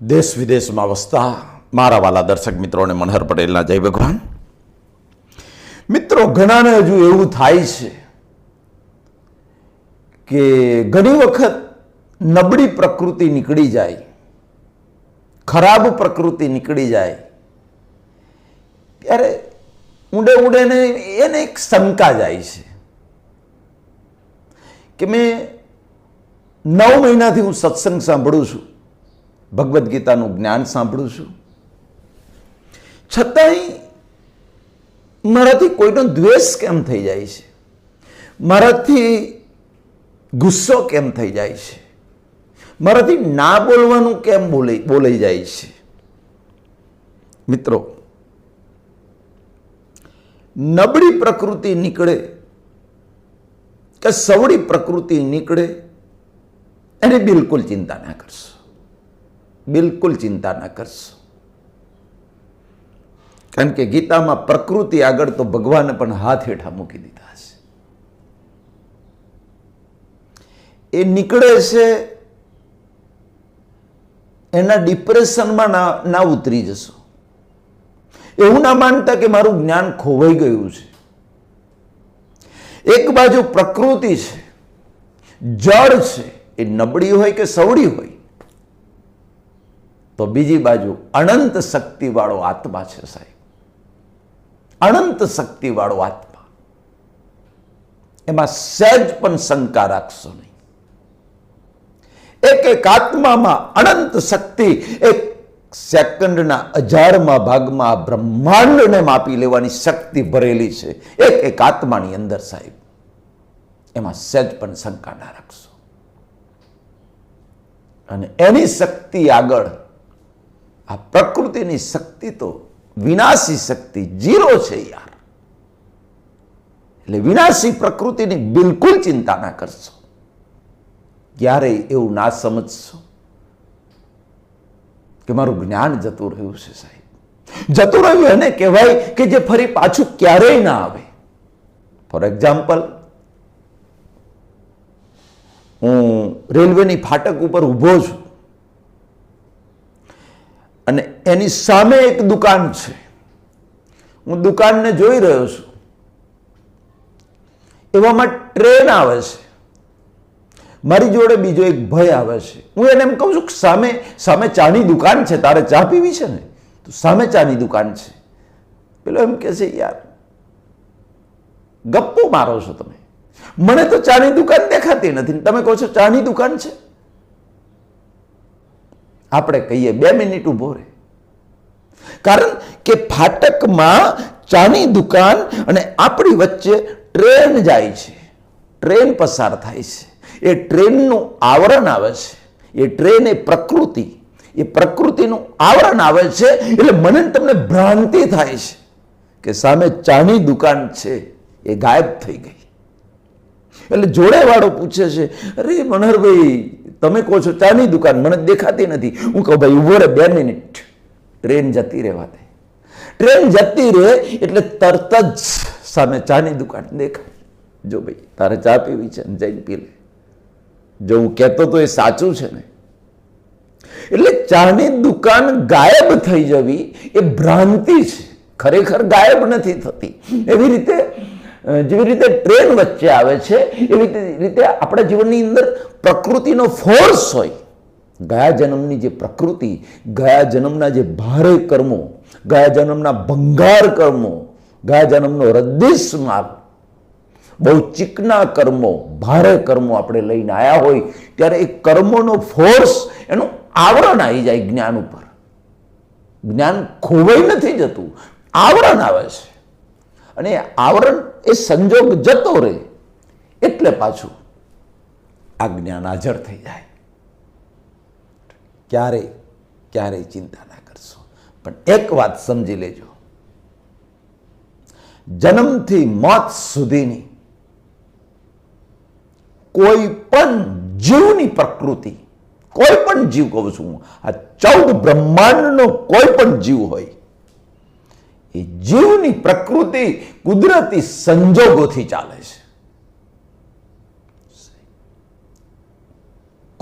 દેશ વિદેશમાં વસતા મારા વાલા દર્શક મિત્રોને મનહર પટેલના જય ભગવાન. મિત્રો, ઘણાને હજુ એવું થાય છે કે ઘણી વખત નબળી પ્રકૃતિ નીકળી જાય, ખરાબ પ્રકૃતિ નીકળી જાય. ત્યારે ઊંડે ઊંડેને એને એક શંકા જાય છે કે મેં નવ મહિનાથી હું સત્સંગ સાંભળું છું. ભગવદ્ ગીતાનું જ્ઞાન સાંભળું છું. છતાંય મારાથી કોઈનો દ્વેષ કેમ થઈ જાય છે? મારાથી ગુસ્સો કેમ થઈ જાય છે? મારાથી ના બોલવાનું કેમ બોલાઈ બોલાઈ જાય છે? મિત્રો, નબળી પ્રકૃતિ નીકળે કે સવળી પ્રકૃતિ નીકળે, એની બિલકુલ ચિંતા ના કરશો. બિલકુલ ચિંતા ના કરશો. કારણ કે ગીતામાં પ્રકૃતિ આગળ તો ભગવાને પણ હાથ હેઠા મૂકી દીધા છે. એ નીકળે છે, એના ડિપ્રેશનમાં ના ઉતરી જશો. એવું ના માનતા કે મારું જ્ઞાન ખોવાઈ ગયું છે. એક બાજુ પ્રકૃતિ છે, જળ છે, એ નબળી હોય કે સવડી હોય? તો બીજી બાજુ અનંત શક્તિવાળો આત્મા છે સાહેબ. અનંત શક્તિવાળો આત્મા. એમાં સહેજ પણ શંકા રાખશો નહીં. એક એક આત્મામાં અનંત શક્તિ એક સેકન્ડના હજારમાં ભાગમાં બ્રહ્માંડને માપી લેવાની શક્તિ ભરેલી છે. એક એક આત્માની અંદર સાહેબ. એમાં સહેજ પણ શંકા ના રાખશો. અને એની શક્તિ આગળ આ પ્રકૃતિની શક્તિ તો વિનાશી શક્તિ, જીરો છે યાર. એટલે વિનાશી પ્રકૃતિની બિલકુલ ચિંતા ના કરશો. ક્યારેય એવું ના સમજશો કે મારું જ્ઞાન જતું રહ્યું છે સાહેબ. જતું રહ્યું એને કહેવાય કે જે ફરી પાછું ક્યારેય ના આવે. ફોર એક્ઝામ્પલ હું રેલવેની ફાટક ઉપર ઊભો છું અને એની સામે એક દુકાન છે. હું દુકાનને જોઈ રહ્યો છું. એવામાં ટ્રેન આવે છે. મારી જોડે બીજો એક ભય આવે છે. હું એને એમ કહું છું કે સામે સામે ચાની દુકાન છે, તારે ચા પીવી છે ને? તો સામે ચાની દુકાન છે. પેલો એમ કહે છે, યાર, ગપ્પો મારો છો તમે. મને તો ચાની દુકાન દેખાતી નથી. તમે કહો છો ચાની દુકાન છે? આપણે કહીએ, બે મિનિટ ઊભો રહે કારણ કે ફાટકમાં ચાની દુકાન અને આપણી વચ્ચે ટ્રેન જાય છે. ટ્રેન પસાર થાય છે. એ ટ્રેનનું આવરણ આવે છે. એ ટ્રેન એ પ્રકૃતિ. એ પ્રકૃતિનું આવરણ આવે છે એટલે મને તમને ભ્રાંતિ થાય છે કે સામે ચાની દુકાન છે. એ ગાયબ થઈ ગઈ. એટલે જોડેવાળો પૂછે છે, અરે મનહરભાઈ, તમે કહો છો ચાની દુકાન? મને દેખાતી નથી. હું કહું, ભાઈ, ઊભો રે બે મિનિટ. ટ્રેન જતી રહેવા દે. ટ્રેન જતી રહે એટલે તરત જ સામે ચાની દુકાન દેખાય. જો ભાઈ, તારે ચા પીવી છે જઈને પી લે. જો હું કહેતો તો એ સાચું છે ને. એટલે ચાની દુકાન ગાયબ થઈ જવી એ ભ્રાંતિ છે. ખરેખર ગાયબ નથી થતી. એવી રીતે જેવી રીતે ટ્રેન વચ્ચે આવે છે, એવી રીતે આપણા જીવનની અંદર પ્રકૃતિનો ફોર્સ હોય. ગયા જન્મની જે પ્રકૃતિ, ગયા જન્મના જે ભારે કર્મો, ગયા જન્મના ભંગાર કર્મો, ગયા જન્મનો રદ્દીશ માર્ગ બહુ ચીકના કર્મો, ભારે કર્મો આપણે લઈને આવ્યા હોય, ત્યારે એ કર્મોનો ફોર્સ એનું આવરણ આવી જાય જ્ઞાન ઉપર. જ્ઞાન ખોવાઈ નથી જતું, આવરણ આવે છે. અને આવરણ એ સંજોગ જતો રહે, એટલે પાછું આ જ્ઞાન હાજર થઈ જાય. ક્યારેય ક્યારેય ચિંતા ના કરશો. પણ એક વાત સમજી લેજો. જન્મથી મોત સુધીની કોઈ પણ જીવની પ્રકૃતિ, કોઈ પણ જીવ, કહું છું આ ચૌદ બ્રહ્માંડનો કોઈ પણ જીવ હોય, એ જીવની પ્રકૃતિ કુદરતી સંજોગોથી ચાલે છે.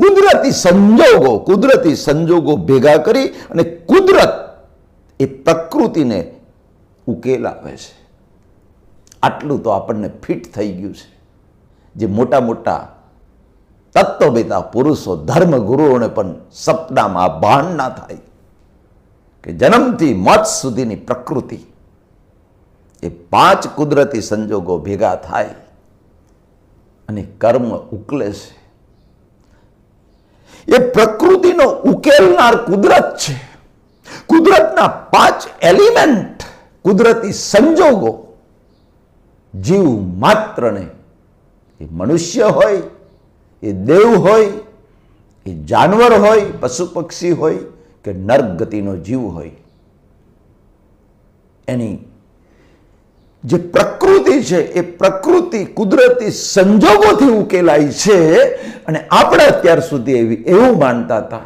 કુદરતી સંજોગો કુદરતી સંજોગો ભેગા કરી અને કુદરત એ પ્રકૃતિને ઉકેલ આવે છે. આટલું તો આપણને ફિટ થઈ ગયું છે. જે મોટા મોટા તત્વવેતા પુરુષો, ધર્મગુરુઓને પણ સપનામાં ભાન ના થાય કે જન્મથી મોત સુધીની પ્રકૃતિ એ પાંચ કુદરતી સંજોગો ભેગા થાય અને કર્મ ઉકલે છે. એ પ્રકૃતિનો ઉકેલનાર કુદરત છે. કુદરતના પાંચ એલિમેન્ટ, કુદરતી સંજોગો જીવ માત્રને, એ મનુષ્ય હોય, એ દેવ હોય, એ જાનવર હોય, પશુ પક્ષી હોય કે નર્ગતિનો જીવ હોય. એની જે પ્રકૃતિ છે, એ પ્રકૃતિ કુદરતી સંજોગોથી ઉકેલાય છે અને આપણે અત્યાર સુધી એવી એવું માનતા હતા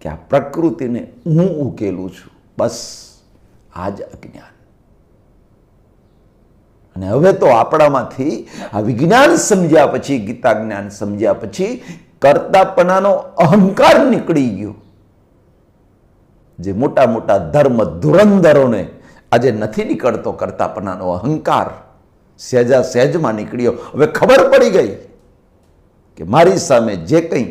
કે આ પ્રકૃતિને હું ઉકેલું છું. બસ આ જ અજ્ઞાન. અને હવે તો આપણામાંથી આ વિજ્ઞાન સમજ્યા પછી, ગીતા જ્ઞાન સમજ્યા પછી કરતાપણાનો અહંકાર નીકળી ગયો. જે મોટા મોટા ધર્મ ધુરંધરોને આજે નથી નીકળતો કરતાપણાનો અહંકાર. સહેજા સહેજમાં નીકળ્યો. હવે ખબર પડી ગઈ કે મારી સામે જે કંઈ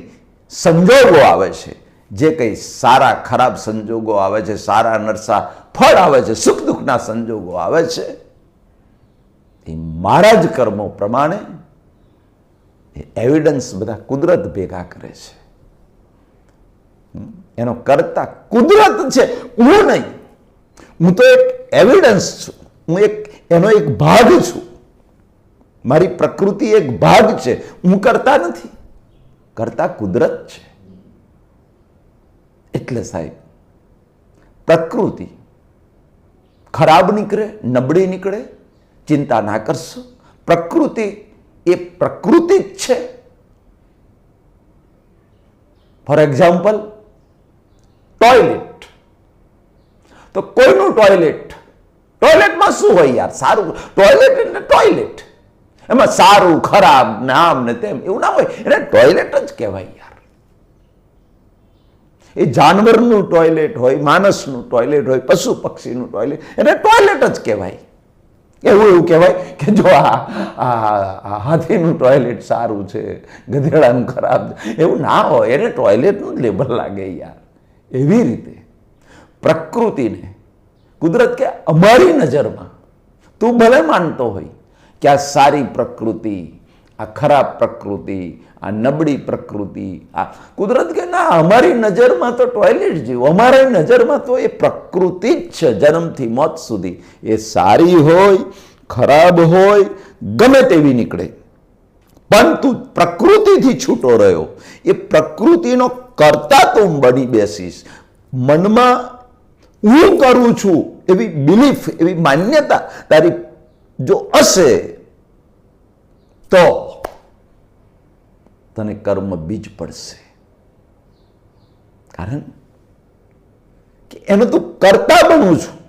સંજોગો આવે છે, જે કંઈ સારા ખરાબ સંજોગો આવે છે, સારા નરસા ફળ આવે છે, સુખ દુઃખના સંજોગો આવે છે, એ મારા જ કર્મો પ્રમાણે એ એવિડન્સ બધા કુદરત ભેગા કરે છે. એનો કરતા કુદરત છે, હું નહીં. હું તો એક એવિડન્સ છું. હું એક, એનો એક ભાગ છું. મારી પ્રકૃતિ એક ભાગ છે. હું કરતા નથી. કરતા કુદરત છે. એટલે સાહેબ, પ્રકૃતિ ખરાબ નીકળે, નબળી નીકળે, ચિંતા ના કરશો. પ્રકૃતિ એ પ્રકૃતિ જ છે. ફોર એક્ઝામ્પલ ટોયલેટ તો કોઈનું ટોયલેટ ટોયલેટમાં શું હોય યાર? સારું. ટોયલેટ એટલે ટોયલેટ એમાં સારું, ખરાબ, નામ ને તેમ. એવું ના હોય. એને ટોયલેટ જ કહેવાય યાર. એ જાનવરનું ટોયલેટ હોય, માણસનું ટોયલેટ હોય પશુ પક્ષીનું ટોયલેટ એને ટોયલેટ જ કહેવાય. એવું એવું કહેવાય કે જો આ હાથીનું ટોયલેટ સારું છે, ગધેડાનું ખરાબ છે, એવું ના હોય. એને ટોયલેટનું જ લેબલ લાગે યાર. એવી રીતે. પ્રકૃતિને. કુદરત કે અમારી નજરમાં તું ભલે માનતો હોય કે આ સારી પ્રકૃતિ, આ ખરાબ પ્રકૃતિ, આ નબળી પ્રકૃતિ, આ કુદરત કે ના, અમારી નજરમાં તો ટોયલેટ જેવું, અમારી નજરમાં તો એ પ્રકૃતિ જ છે, જન્મથી મોત સુધી. એ સારી હોય, ખરાબ હોય, ગમે તેવી નીકળે. પરંતુ પ્રકૃતિથી છૂટો રહ્યો. એ પ્રકૃતિનો કરતા તું બની બેસીશ. મનમાં હું કરું છું એવી બિલીફ એવી માન્યતા તારી જો હશે, તો તને કર્મ બીજ પડશે. કારણ કે એનું તું કરતા બનું છું.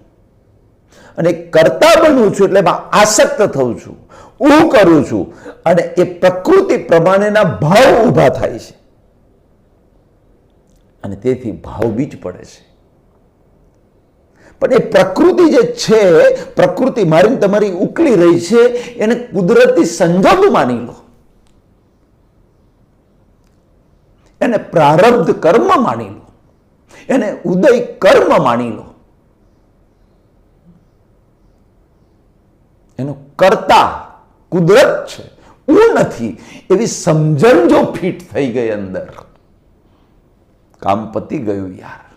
અને કરતા બનું છું એટલે આસક્ત થઉં છું. હું કરું છું અને એ પ્રકૃતિ પ્રમાણેના ભાવ ઊભા થાય છે. અને તેથી ભાવ બીજ પડે છે. પણ એ પ્રકૃતિ જે છે, પ્રકૃતિ મારી તમારી ઉકળી રહી છે, એને કુદરતી સંજોગ માની લો. એને પ્રારબ્ધ કર્મ માની લો. એને ઉદય કર્મ માની લો. એનો કરતા કુદરત છે. હું નથી. એવી સમજણ જો ફિટ થઈ ગઈ અંદર. કામ પતી ગયું યાર.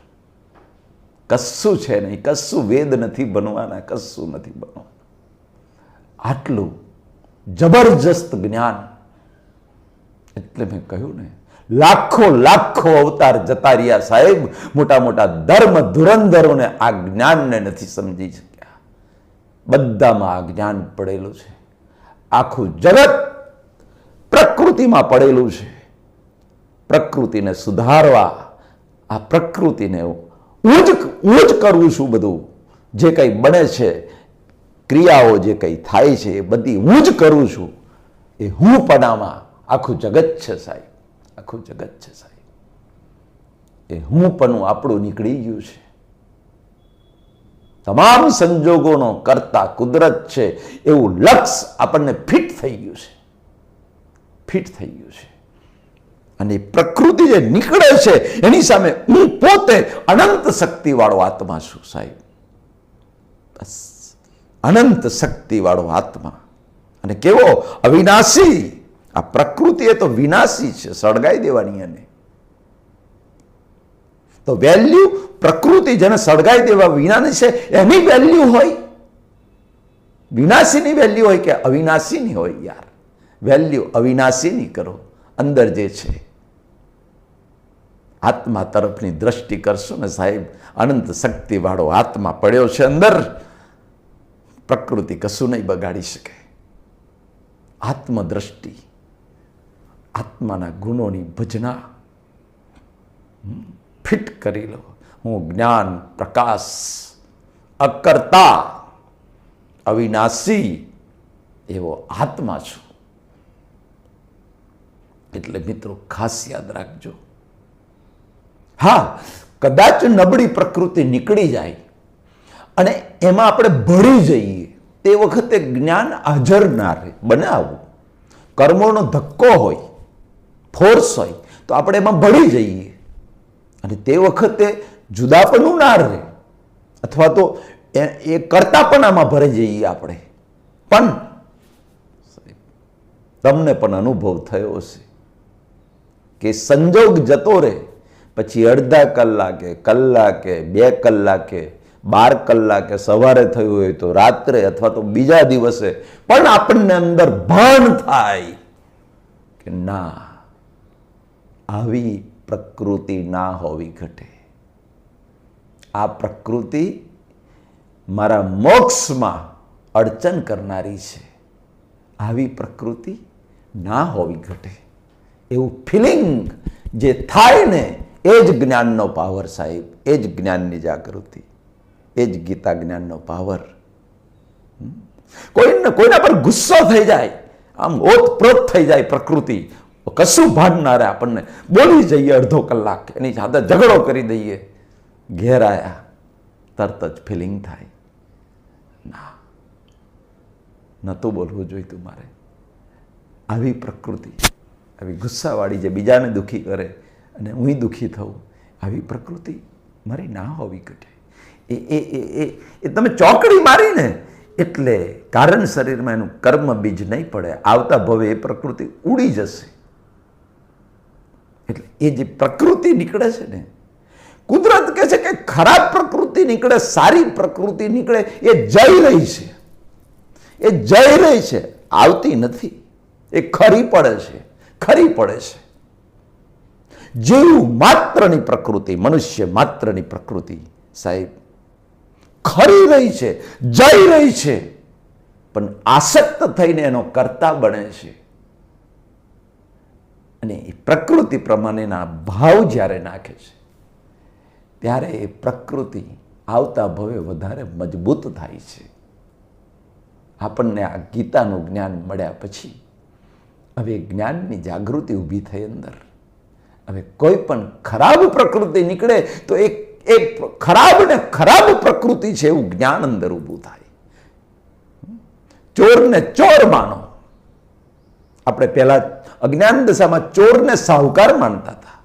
કશું છે નહીં, કશું વેદ નથી બનવાના, કશું નથી બનવાના. આટલું જબરજસ્ત જ્ઞાન. એટલે મેં કહ્યું ને, લાખો લાખો અવતાર જતા રહ્યા સાહેબ, મોટા મોટા ધર્મ ધુરંધરોને આ જ્ઞાનને નથી સમજી શક્યા. બધામાં આ જ્ઞાન પડેલું છે. આખું જગત પ્રકૃતિમાં પડેલું છે. પ્રકૃતિને સુધારવા, આ પ્રકૃતિને હું જ હું જ કરું છું બધું. જે કંઈ બને છે, ક્રિયાઓ જે કંઈ થાય છે, એ બધી હું જ કરું છું. એ હું પણામાં આખું જગત છે સાહેબ. આખું જગત છે સાહેબ. એ હું પણ આપણું નીકળી ગયું છે. તમામ સંજોગોનો કરતા કુદરત છે, એવું લક્ષ આપણને ફિટ થઈ ગયું છે. ફિટ થઈ ગયું છે. અને પ્રકૃતિ જે નીકળે છે, એની સામે હું પોતે અનંત શક્તિવાળો આત્મા છું, સાહેબ. બસ. અનંત શક્તિવાળો આત્મા. અને કેવો? અવિનાશી. આ પ્રકૃતિ એ તો વિનાશી છે, સળગાઈ દેવાની એને. તો વેલ્યુ પ્રકૃતિ જેને સળગાઈ દેવા વિનાની છે, એની વેલ્યુ હોય. વિનાશીની વેલ્યુ હોય કે અવિનાશીની હોય યાર? વેલ્યુ અવિનાશીની કરો. અંદર જે છે આત્મા તરફની દ્રષ્ટિ કરશો ને સાહેબ, અનંત શક્તિવાળો આત્મા પડ્યો છે અંદર. પ્રકૃતિ કશું નહીં બગાડી શકે. આત્મદ્રષ્ટિ, આત્માના ગુણોની ભજના. ફિટ કરી લો. હું જ્ઞાન, પ્રકાશ, અકર્તા, અવિનાશી એવો આત્મા છું. એટલે મિત્રો ખાસ યાદ રાખજો. હા, કદાચ નબળી પ્રકૃતિ નીકળી જાય અને એમાં આપણે ભળી જઈએ, તે વખતે જ્ઞાન હાજર ના રહે, બને આવું. કર્મોનો ધક્કો હોય ફોર્સ હોય, તો આપણે એમાં ભળી જઈએ. અને તે વખતે જુદાપણું ના રહે, અથવા તો એ એ આમાં ભરી જઈએ આપણે. પણ તમને પણ અનુભવ થયો હશે કે સંજોગ જતો રહે પછી અડધા કલાકે કલાકે, બે કલાકે, બાર કલાકે સવારે થયું હોય તો રાત્રે અથવા તો બીજા દિવસે પણ આપણને અંદર ભાન થાય કે ના, આવી પ્રકૃતિ ના હોવી ઘટે. આ પ્રકૃતિ મારા મોક્ષમાં અડચણ કરનારી છે. આવી પ્રકૃતિ ના હોવી ઘટે. એવું ફિલિંગ જે થાય ને એ જ જ્ઞાનનો પાવર સાહેબ, એ જ જ્ઞાનની જાગૃતિ, એ જ ગીતા જ્ઞાનનો પાવર કોઈને કોઈના પર ગુસ્સો થઈ જાય, આમ ઓતપ્રોત થઈ જાય પ્રકૃતિ. કશું ભાન આપણને. બોલી જઈએ અડધો કલાક, એની સાથે ઝઘડો કરી દઈએ. ઘેર આયા, તરત જ ફિલિંગ થાય. ના, નહોતું બોલવું જોઈતું મારે. આવી પ્રકૃતિ, આવી ગુસ્સાવાળી જે બીજાને દુઃખી કરે અને હું દુઃખી થઉં. આવી પ્રકૃતિ મારી ના હોવી ઘટે. એ એ એ એ એ તમે ચોકડી મારીને એટલે કારણ શરીરમાં એનું કર્મ બીજ નહીં પડે, આવતા ભવે એ પ્રકૃતિ ઉડી જશે. એટલે એ જે પ્રકૃતિ નીકળે છે ને, કુદરત કહે છે કે ખરાબ પ્રકૃતિ નીકળે, સારી પ્રકૃતિ નીકળે, એ જઈ રહી છે. એ જઈ રહી છે. આવતી નથી. એ ખરી પડે છે. ખરી પડે છે. જીવ માત્રની પ્રકૃતિ, મનુષ્ય માત્રની પ્રકૃતિ, સાહેબ. ખરી રહી છે, જઈ રહી છે, પણ આસક્ત થઈને એનો કરતા બને છે. અને એ પ્રકૃતિ પ્રમાણેના ભાવ જ્યારે નાખે છે, ત્યારે એ પ્રકૃતિ આવતા ભવે વધારે મજબૂત થાય છે. આપણને આ ગીતાનું જ્ઞાન મળ્યા પછી, હવે જ્ઞાનની જાગૃતિ ઊભી થઈ અંદર. હવે કોઈ પણ ખરાબ પ્રકૃતિ નીકળે તો એ એ ખરાબ ને ખરાબ પ્રકૃતિ છે એવું જ્ઞાન અંદર ઊભું થાય. ચોરને ચોર માનો. આપણે પહેલા અજ્ઞાન દશામાં ચોરને સાહુકાર માનતા હતા.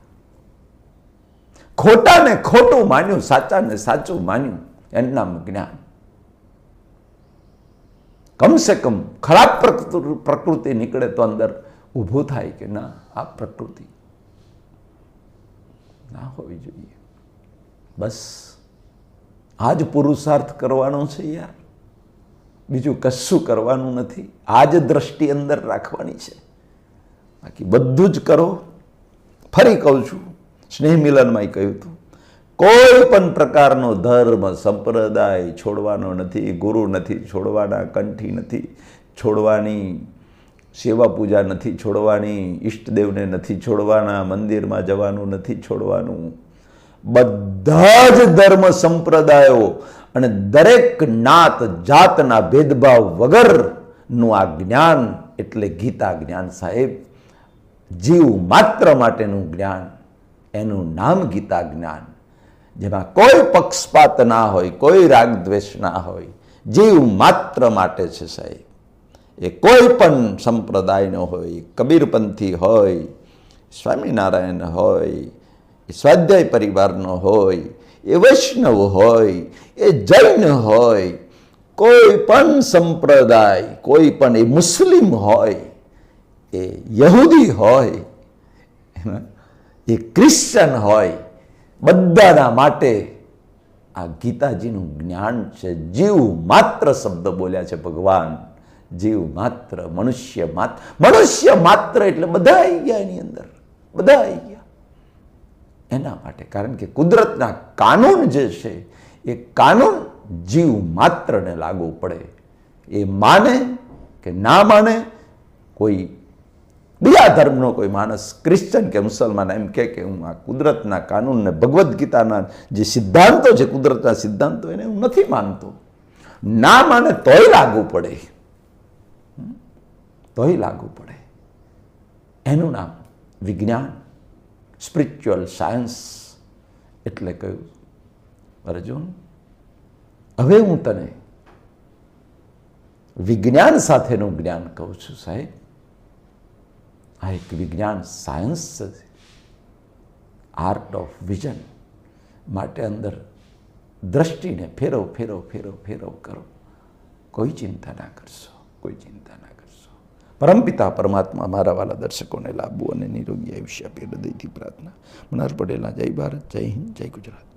ખોટાને ખોટું માન્યું સાચાને સાચું માન્યું, એનું નામ જ્ઞાન. કમસે કમ ખરાબ પ્રકૃતિ પ્રકૃતિ નીકળે તો અંદર ઊભું થાય કે ના, આ પ્રકૃતિ. ના હોવી જોઈએ. બસ. આ જ પુરુષાર્થ કરવાનો છે યાર. બીજું કશું કરવાનું નથી. આ જ દ્રષ્ટિ અંદર રાખવાની છે. બાકી બધું જ કરો. ફરી કહું છું સ્નેહ મિલનમાં કહ્યું હતું, કોઈ પણ પ્રકારનો ધર્મ, સંપ્રદાય છોડવાનો નથી, ગુરુ નથી, છોડવાના કંઠી નથી, છોડવાની સેવા પૂજા નથી છોડવાની ઈષ્ટદેવને નથી છોડવાના, મંદિરમાં જવાનું નથી છોડવાનું. બધા જ ધર્મ સંપ્રદાયો અને દરેક નાત, જાતના ભેદભાવ વગરનું આ જ્ઞાન એટલે ગીતા જ્ઞાન સાહેબ. જીવ માત્ર માટેનું જ્ઞાન, એનું નામ ગીતા જ્ઞાન. જેમાં કોઈ પક્ષપાત ના હોય, કોઈ રાગ દ્વેષ ના હોય, જીવ માત્ર માટે છે સાહેબ. એ કોઈ પણ સંપ્રદાયનો હોય, કબીરપંથી હોય, સ્વામિનારાયણ હોય સ્વાધ્યાય પરિવારનો હોય, એ વૈષ્ણવ હોય, એ જૈન હોય, કોઈ પણ સંપ્રદાય, કોઈ પણ એ મુસ્લિમ હોય, એ યહૂદી હોય એ ક્રિશ્ચન હોય, બધાના માટે આ ગીતાજીનું જ્ઞાન છે. જીવ માત્ર શબ્દ બોલ્યા છે ભગવાન. જીવ માત્ર મનુષ્ય માત્ર મનુષ્ય માત્ર એટલે બધા આવી ગયા એની અંદર. બધા આવી ગયા. એના માટે. કારણ કે કુદરતના કાનૂન જે છે, એ કાનૂન જીવ માત્રને લાગુ પડે. એ માને કે ના માને, કોઈ બીજા ધર્મનો કોઈ માણસ, ક્રિશ્ચન કે મુસલમાન, એમ કહે કે હું આ કુદરતના કાનૂનને ભગવદ્ ગીતાના જે સિદ્ધાંતો છે, કુદરતના સિદ્ધાંતો, એને હું નથી માનતો. ના માને તોય લાગુ પડે. તોય લાગુ પડે. એનું નામ વિજ્ઞાન સ્પિરિચ્યુઅલ સાયન્સ એટલે કહ્યું અર્જુન, હવે હું તને વિજ્ઞાન સાથેનું જ્ઞાન કહું છું સાહેબ. આ એક વિજ્ઞાન સાયન્સ છે. આર્ટ ઓફ વિઝન માટે અંદર દ્રષ્ટિને ફેરવ ફેરવ ફેરવ ફેરવ કરો. કોઈ ચિંતા ના કરશો, કોઈ ચિંતા ના પરમપિતા પરમાત્મા મારા વાલા દર્શકોને લાભવું અને નિરોગી આયુષ્ય આપી હૃદયથી પ્રાર્થના. મનાર પટેલના જય ભારત, જય હિન્દ, જય ગુજરાત.